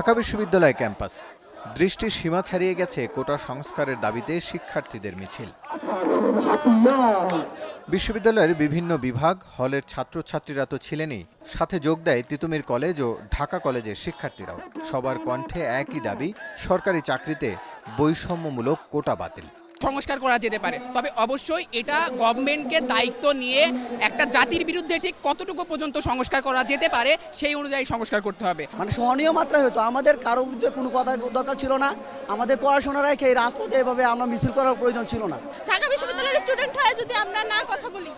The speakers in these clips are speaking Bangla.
ঢাকা বিশ্ববিদ্যালয় ক্যাম্পাস। দৃষ্টির সীমা ছাড়িয়ে গেছে কোটা সংস্কারের দাবিতে শিক্ষার্থীদের মিছিল। বিশ্ববিদ্যালয়ের বিভিন্ন বিভাগ, হলের ছাত্রছাত্রীরা তো ছিলেনই। সাথে যোগ দেয় তিতুমির কলেজ ও ঢাকা কলেজের শিক্ষার্থীরাও। সবার কণ্ঠে একই দাবি, সরকারি চাকরিতে বৈষম্যমূলক কোটা বাতিল। সংস্কার করা যেতে পারে। তবে অবশ্যই এটা গভর্নমেন্টকে দায়িত্ব নিয়ে একটা জাতির বিরুদ্ধে ঠিক কতটুকু পর্যন্ত সংস্কার করা যেতে পারে সেই অনুযায়ী সংস্কার করতে হবে। মানে সহনীয় মাত্রায় হতো আমাদের কারও বিরুদ্ধে কোনো কথা দরকার ছিল না। আমাদের পড়াশোনা রেখে এই রাজপথে এভাবে আমরা মিছিল করার প্রয়োজন ছিল না। ঢাকা বিশ্ববিদ্যালয়ের স্টুডেন্ট হয়ে যদি আমরা না কথা বলি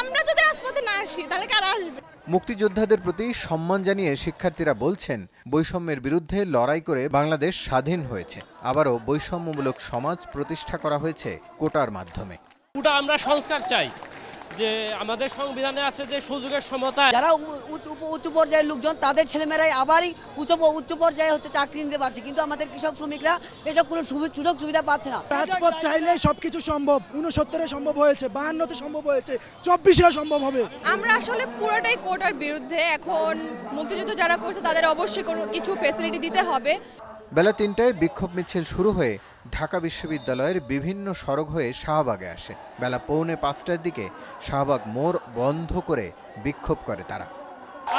আমরা যদি রাজপথে না আসি তাহলে কারা আসবে? মুক্তিযোদ্ধাদের প্রতি সম্মান জানিয়ে শিক্ষার্থীরা বলছেন, বৈষম্যের বিরুদ্ধে লড়াই করে বাংলাদেশ স্বাধীন হয়েছে। আবারও বৈষম্যমূলক সমাজ প্রতিষ্ঠা করা হয়েছে কোটার মাধ্যমে। আমরা সংস্কার চাই। যে আমাদের সংবিধানে আছে যে সুযোগের সমতা। যারা উচ্চ পর্যায়ের লোকজন তাদের ছেলেমেয়েরাই আবারই উচ্চ উচ্চ পর্যায়ে হচ্ছে চাকরি নিতে পারছে। কিন্তু আমাদের কৃষক শ্রমিকরা এসব কোনো সুযোগ সুবিধা পাচ্ছে না। রাজপথ চাইলে সবকিছু সম্ভব উনসত্তরে সম্ভব হয়েছে বাহান্নতে সম্ভব হয়েছে চব্বিশেও সম্ভব হবে। আমরা আসলে পুরোটাই কোটার বিরুদ্ধে এখন মুক্তিযুদ্ধ যারা করছে তাদের অবশ্যই কোনো কিছু ফেসিলিটি দিতে হবে। বেলা তিনটায় বিক্ষোভ মিছিল শুরু হয়ে ঢাকা বিশ্ববিদ্যালয়ের বিভিন্ন সড়ক হয়ে শাহবাগে আসে। বেলা পৌনে পাঁচটার দিকে শাহবাগ মোড় বন্ধ করে বিক্ষোভ করে তারা।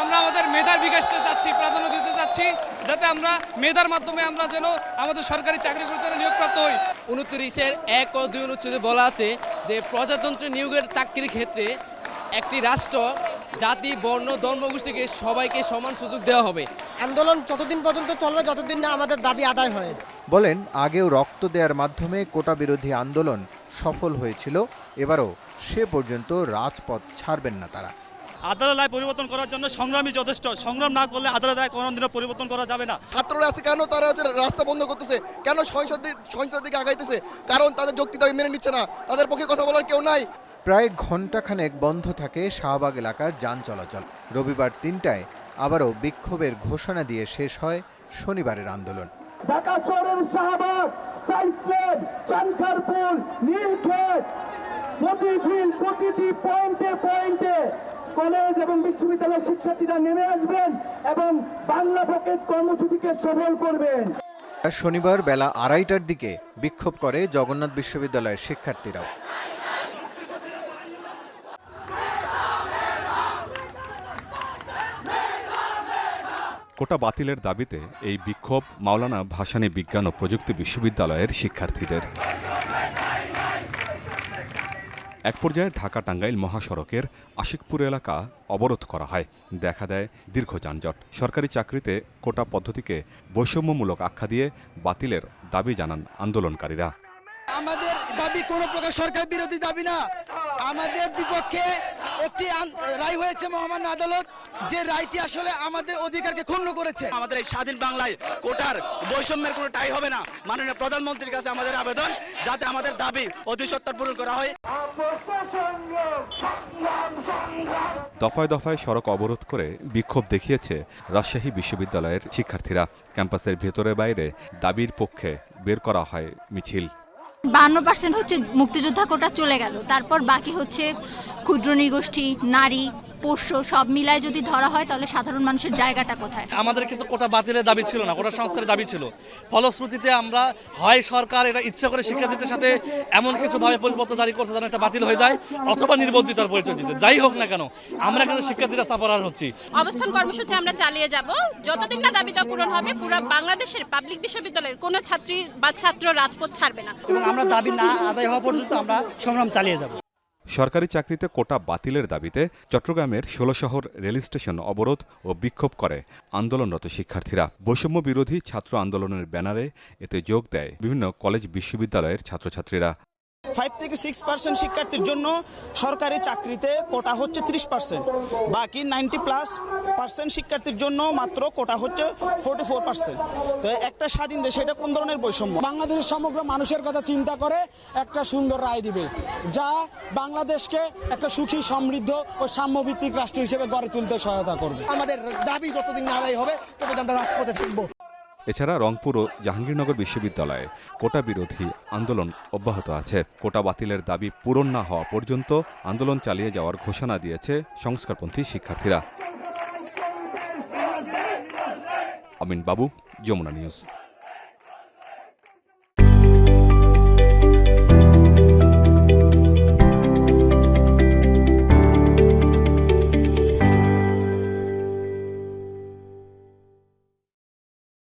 আমরা আমাদের মেধার বিকাশতে চাচ্ছি প্রাধান্য দিতে চাচ্ছি যাতে আমরা মেধার মাধ্যমে আমরা যেন আমাদের সরকারি চাকরি চাকরিগুলোতে নিয়োগপ্রাপ্ত হই। উনত্রিশের এক ও দুই অনুচ্ছেদে বলা আছে যে প্রজাতন্ত্র নিয়োগের চাকরির ক্ষেত্রে একটি রাষ্ট্র জাতি বর্ণ ধর্মগোষ্ঠীকে সবাইকে সমান সুযোগ দেওয়া হবে। আন্দোলন ততদিন পর্যন্ত চলবে যতদিন না আমাদের দাবি আদায় হয়। বলেন আগেও রক্ত দেওয়ার মাধ্যমে কোটা বিরোধী আন্দোলন সফল হয়েছিল এবারও সে পর্যন্ত রাজপথ ছাড়বেন না তারা। আদালত রায় পরিবর্তন করার জন্য সংগ্রামই যথেষ্ট। সংগ্রাম না করলে আদালত রায় কোনোদিনও পরিবর্তন করা যাবে না। ছাত্ররা আছে কেন তারা হচ্ছে রাস্তা বন্ধ করতেছে? কেন সহিংসত দি- দিকে আগাইতেছে? কারণ তাদের যুক্তি দাবি মেনে নিচ্ছে না। তাদের পক্ষে কথা বলার কেউ নাই। প্রায় ঘণ্টাখানেক বন্ধ থাকে শাহবাগ এলাকার যান চলাচল। রবিবার তিনটায় আবারও বিক্ষোভের ঘোষণা দিয়ে শেষ হয় শনিবারের আন্দোলন। ঢাকা শহরের শাহবাগ, সাইসলেট চানখারপুল নীলক্ষেত প্রতিঝিল প্রতিটি পয়েন্টে পয়েন্টে কলেজ এবং বিশ্ববিদ্যালয়ের শিক্ষার্থীরা নেমে আসবেন এবং বাংলা পকেট কর্মসূচিকে সফল করবেন। শনিবার বেলা আড়াইটার দিকে বিক্ষোভ করে জগন্নাথ বিশ্ববিদ্যালয়ের শিক্ষার্থীরাও। কোটা বাতিলের দাবিতে এই বিক্ষোভ মাওলানা ভাসানী বিজ্ঞান ও প্রযুক্তি বিশ্ববিদ্যালয়ের শিক্ষার্থীদের। এক পর্যায়ে ঢাকা টাঙ্গাইল মহাসড়কের আশিকপুর এলাকা অবরোধ করা হয়। দেখা দেয় দীর্ঘ যানজট। সরকারি চাকরিতে কোটা পদ্ধতিকে বৈষম্যমূলক আখ্যা দিয়ে বাতিলের দাবি জানান আন্দোলনকারীরা। আমাদের দাবি কোনো প্রকার সরকার বিরোধী দাবি না। আমাদের বিপক্ষে একটি রায় হয়েছে মহামান্য আদালত। যে রায়টি আসলে আমাদের অধিকারকে ক্ষুণ্ণ করেছে। আমাদের এই স্বাধীন বাংলায় কোটার বৈষম্যের কোনো টাই হবে না। মাননীয় প্রধানমন্ত্রীর কাছে আমাদের আবেদন যাতে আমাদের দাবি অতি সত্তর পূরণ করা হয়। দফায় দফায় সড়ক অবরোধ করে বিক্ষোভ দেখিয়েছে রাজশাহী বিশ্ববিদ্যালয়ের শিক্ষার্থীরা। ক্যাম্পাসের ভেতরে বাইরে দাবির পক্ষে বের করা হয় মিছিল। বান্ন পার্সেন্ট হচ্ছে মুক্তিযোদ্ধা কোটা চলে গেল। তারপর বাকি হচ্ছে ক্ষুদ্র নৃগোষ্ঠী নারী পোষ্য সব মিলায় যদি ধরা হয় তাহলে সাধারণ মানুষের জায়গাটা কোথায়? আমাদের কিন্তু কোটা বাতিলের দাবি ছিল না কোটা সংস্কারের দাবি ছিল। ফলশ্রুতিতে আমরা হয় সরকার এটা ইচ্ছা করে শিক্ষার্থীদের সাথে এমন কিছু ভাবে পরিপত্র জারি করছে যেন এটা বাতিল হয়ে যায় অথবা নির্বন্ধিতার পরিচয় দিতে। যাই হোক না কেন আমরা কিন্তু শিক্ষার্থীরা সাফারান হচ্ছি। অবস্থান কর্মসূচি আমরা চালিয়ে যাব। যতদিন না দাবিটা পূরণ হবে পুরো বাংলাদেশের পাবলিক বিশ্ববিদ্যালয়ের কোনো ছাত্রী বা ছাত্র রাজপথ ছাড়বে না। এবং আমরা দাবি না আদায় হওয়া পর্যন্ত আমরা সংগ্রাম চালিয়ে যাব। সরকারি চাকরিতে কোটা বাতিলের দাবিতে চট্টগ্রামের ষোলো শহর রেল স্টেশন অবরোধ ও বিক্ষোভ করে আন্দোলনরত শিক্ষার্থীরা। বৈষম্য বিরোধী ছাত্র আন্দোলনের ব্যানারে এতে যোগ দেয় বিভিন্ন কলেজ, বিশ্ববিদ্যালয়ের ছাত্রছাত্রীরা। ফাইভ থেকে সিক্স পার্সেন্ট শিক্ষার্থীর জন্য সরকারি চাকরিতে কোটা হচ্ছে ত্রিশ পার্সেন্ট বাকি নাইনটি প্লাস পার্সেন্ট শিক্ষার্থীর জন্য মাত্র কোটা হচ্ছে ফোর্টি ফোর পার্সেন্ট তো একটা স্বাধীন দেশ এটা কোন ধরনের বৈষম্য? বাংলাদেশের সমগ্র মানুষের কথা চিন্তা করে একটা সুন্দর রায় দিবে যা বাংলাদেশকে একটা সুখী সমৃদ্ধ ও সাম্যভিত্তিক রাষ্ট্র হিসেবে গড়ে তুলতে সহায়তা করবে। আমাদের দাবি যতদিন না আদায় হবে ততদিন আমরা রাজপথে থাকব। এছাড়া রংপুর ও জাহাঙ্গীরনগর বিশ্ববিদ্যালয়ে কোটা বিরোধী আন্দোলন অব্যাহত আছে। কোটা বাতিলের দাবি পূরণ না হওয়া পর্যন্ত আন্দোলন চালিয়ে যাওয়ার ঘোষণা দিয়েছে সংস্কারপন্থী শিক্ষার্থীরা। আমিন বাবু, যমুনা নিউজ।